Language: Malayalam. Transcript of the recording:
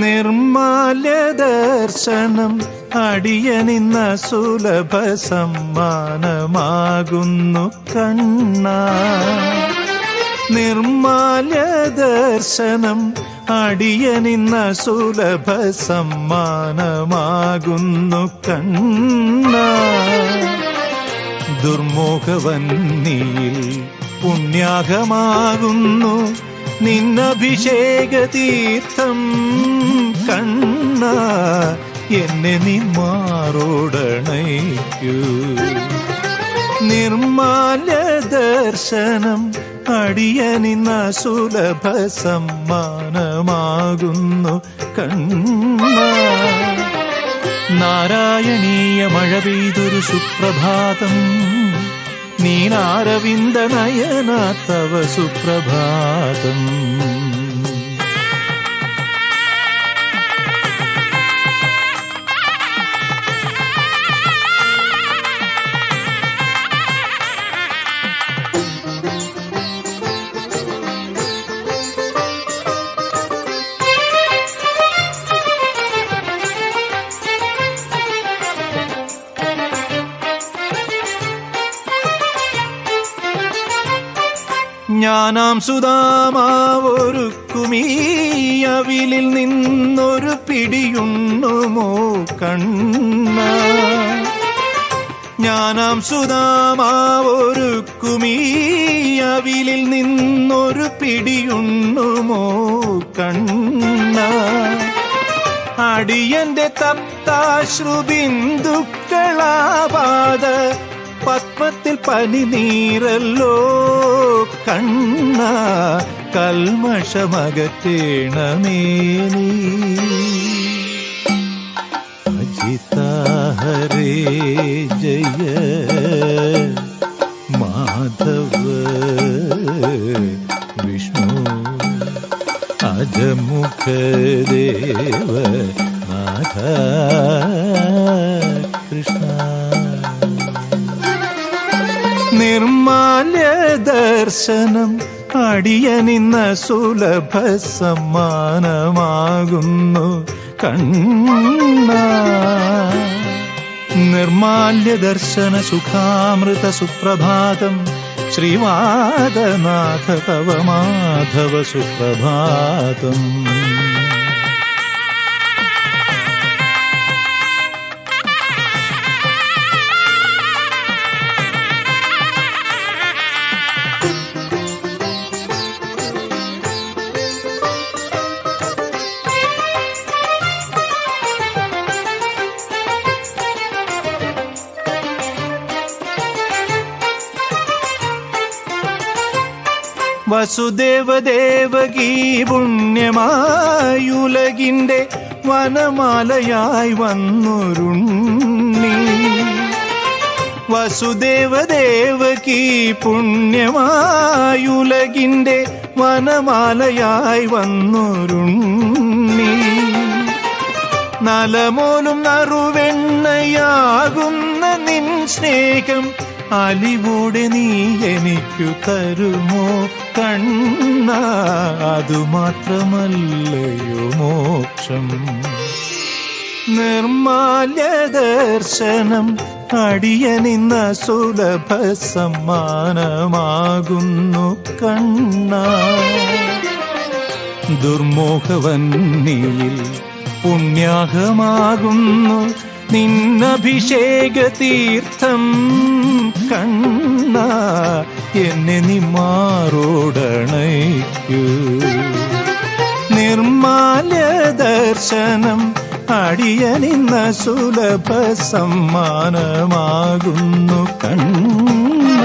നിർമാല്യ ദർശനം അടിയനിന്ന സുലഭ സമ്മാനമാകുന്നു കണ്ണ. നിർമാല്യ ദർശനം അടിയനിന്ന സുലഭ സമ്മാനമാകുന്നു കണ്ണ. ദുർമോഹവന്നിയിൽ പുണ്യാഹമാകുന്നു നിന്നഭിഷേക തീർത്ഥം കണ്ണ എന്നെ നിന്മാറോടണയ്ക്കൂ നിർമാല ദർശനം അടിയനിന്ന സുലഭ സമ്മാനമാകുന്നു കണ്ണ. നാരായണീയ മഴ പെയ്തൊരു സുപ്രഭാതം നീനാരവിന്ദ നയന തവ സുപ്രഭാതം ഞാനാം സുതാമാവൊരുക്കുമീയവിലിൽ നിന്നൊരു പിടിയുണ്ണുമോ കണ്ണ? ഞാനാം സുതാമാവൊരുക്കുമീയവിലിൽ നിന്നൊരു പിടിയുണ്ണുമോ കണ്ണ? അടിയന്റെ തപ്താശ്രുബിന്ദുക്കളാപാത പത്മത്തിൽ പനിനീരല്ലോ കണ്ണ കൽമഷമകറ്റേണമേ നീ അജിത ഹരേ ജയ. മാധവ വിഷ്ണു. അജമുഖദേവ നാഥ. ദർശനം അടിയനിന്ന സുലഭ സമ്മാനമാകുന്നു. കണ്ണ നിർമാല്യ ദർശന സുഖാമൃത സുപ്രഭാതം ശ്രീവാദനാഥ തവ മാധവ സുപ്രഭാതം. വസുദേവദേവകീ പുണ്യമായുലകിന്റെ വനമാലയായി വന്നൊരുണ്ണി. വസുദേവദേവകീ പുണ്യമായുലകിന്റെ വനമാലയായി വന്നൊരുണ്ണി. നലമോലും നറുവെണ്ണയാകുന്ന നിൻ സ്നേഹം അലിവോടെ നീ എനിക്കു തരുമോ? കണ്ണ അതുമാത്രമല്ലയോ മോക്ഷം? നിർമാല്യ ദർശനം അടിയനിന്ന സുലഭ സമ്മാനമാകുന്നു കണ്ണ. ദുർമോഹവന്നിയിൽ പുണ്യാഹമാകുന്നു നിന്നഭിഷേക തീർത്ഥം കണ്ണ എന്നെ നിമാറോടണയ്ക്കൂ നിർമാല്യ ദർശനം അടിയനിന്ന സുലഭ സമ്മാനമാകുന്നു കണ്ണ.